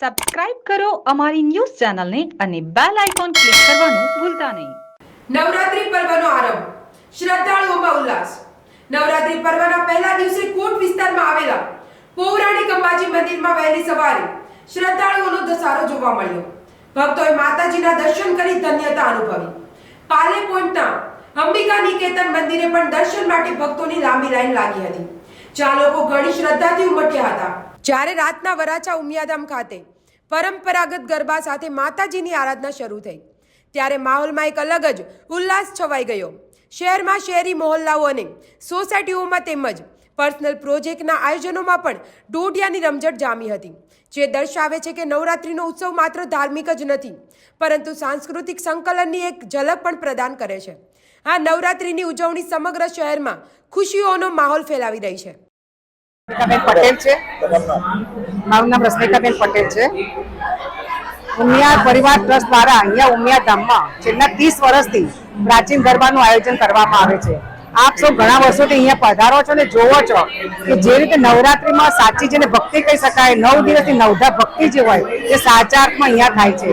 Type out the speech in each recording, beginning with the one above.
Subscribe કરો અમારી news ચેનલને અને બેલ આઇકોન ક્લિક કરવાનું ભૂલતા નહીં. નવરાત્રી પર્વનો આરંભ. શ્રદ્ધાળુઓમાં ઉલ્લાસ. નવરાત્રી પર્વના પહેલા દિવસે કોટ વિસ્તારમાં આવેલા પૌરાણિક અંબાજી મંદિરમાં વહેલી સવારે શ્રદ્ધાળુઓનો ધસારો જોવા મળ્યો. ભક્તોએ માતાજીના દર્શન કરી ધન્યતા અનુભવી. પાલે પોઈન્ટના અંબિકા નિકેતન મંદિરે પણ દર્શન માટે ભક્તોની લાંબી લાઈન લાગી હતી. જ્યાં લોકો ઘણી શ્રદ્ધાથી ઉમટ્યા હતા. જ્યારે રાતના વરાછા ઉમિયાધામ ખાતે પરંપરાગત ગરબા સાથે માતાજીની આરાધના શરૂ થઈ, ત્યારે માહોલમાં એક અલગ જ ઉલ્લાસ છવાઈ ગયો. શહેરમાં શહેરી મહોલ્લાઓ અને સોસાયટીઓમાં તેમજ પર્સનલ પ્રોજેક્ટના આયોજનોમાં પણ ડોડિયાની રમઝટ જામી હતી, જે દર્શાવે છે કે નવરાત્રિનો ઉત્સવ માત્ર ધાર્મિક જ નથી, પરંતુ સાંસ્કૃતિક સંકલનની એક ઝલક પણ પ્રદાન કરે છે. આ નવરાત્રિની ઉજવણી સમગ્ર શહેરમાં ખુશીઓનો માહોલ ફેલાવી રહી છે. રશ્મિકાબેન પટેલ છે. મારું નામ રશ્મિકાબેન પટેલ છે. ઉમિયા પરિવાર ટ્રસ્ટ દ્વારા અહીંયા ઉમિયા ધામમાં છેલ્લા ત્રીસ વર્ષથી પ્રાચીન ગરબાનું આયોજન કરવામાં આવે છે. આપ સૌ ઘણા વર્ષોથી અહીંયા પધારો છો ને જોવો છો કે જે રીતે નવરાત્રિમાં સાચી જેને ભક્તિ કહી શકાય, નવ દિવસની નવધા ભક્તિ જે હોય એ સાચા અર્થમાં અહીંયા થાય છે.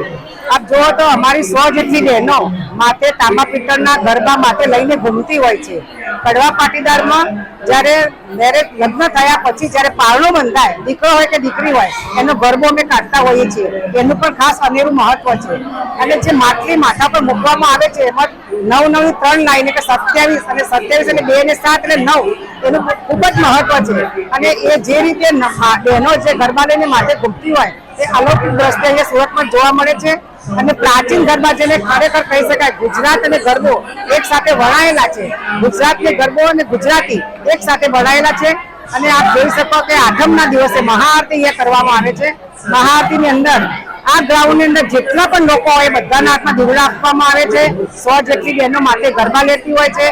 આપ જુઓ તો અમારી સો જેટલી બહેનો માથે તાંબા પિત્તળના ગરબા માથે લઈને ઘૂમતી હોય છે. કડવા પાટીદારમાં જ્યારે મેરેજ લગ્ન થયા પછી જ્યારે પારણો બંધાય, દીકરો હોય કે દીકરી હોય, એનો ગરબો અમે કાઢતા હોઈએ છીએ. એનું પણ ખાસ અનેરું મહત્વ છે. અને જે માટલી માથા પર મૂકવામાં આવે છે, એમાં નવ નવ ત્રણ લાઈન, એટલે સત્યાવીસ અને સત્યાવીસ એટલે બે ને સાત એટલે નવ, એનું ખૂબ જ મહત્વ છે. અને એ જે રીતે બહેનો જે ગરબા લઈને માથે ઘૂમતી હોય, એ અલૌકિક દ્રષ્ટિ અહીંયા સુરતમાં જોવા મળે છે. અને પ્રાચીન ગરબા જેને ખરેખર કહી શકાય, ગુજરાત અને ગરબો એક સાથે વણાયેલા છે. ગુજરાતની ગરબો અને ગુજરાતી એક સાથે વણાયેલા છે. અને આપ જોઈ શકો કે આઠમના દિવસે મહાઆરતી અહીંયા કરવામાં આવે છે. મહાઆરતીની અંદર આ ગ્રાઉન્ડની અંદર જેટલા પણ લોકો હોય, બધાના હાથમાં દીવડા આપવામાં આવે છે. સો જેટલી બહેનો માટે ગરબા લેતી હોય છે.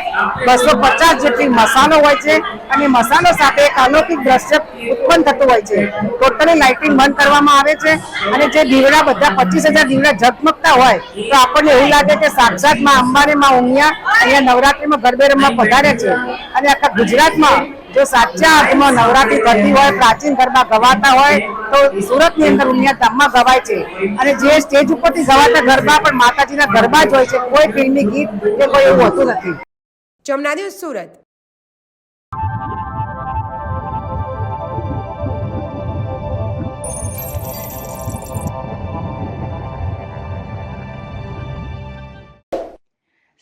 બસો પચાસ જેટલી મસાલો હોય છે. અને મસાલો સાથે એક અલૌકિક દ્રશ્ય ઉત્પન્ન થતું હોય છે. ટોટલી લાઇટિંગ બંધ કરવામાં આવે છે. અને જે દીવડા બધા પચીસ હજાર દીવડા ઝગમગતા હોય, તો આપણને એવું લાગે કે સાક્ષાતમાં અંબાને માં ઉમિયા અહીંયા નવરાત્રીમાં ગરબે રમવા પધારે છે. અને આખા ગુજરાતમાં જો સાચા અર્થમાં નવરાત્રી થતી હોય, પ્રાચીન ગરબા ગવાતા હોય, તો સુરતની અંદર ઉમિયા ધામમાં ગવાય છે. અને જે સ્ટેજ ઉપરથી ગવાતા ગરબા પણ માતાજીના ગરબા જ હોય છે. કોઈ ફિલ્મી ગીત કે કોઈ એવું હોતું નથી. જમના દિવસ સુરત.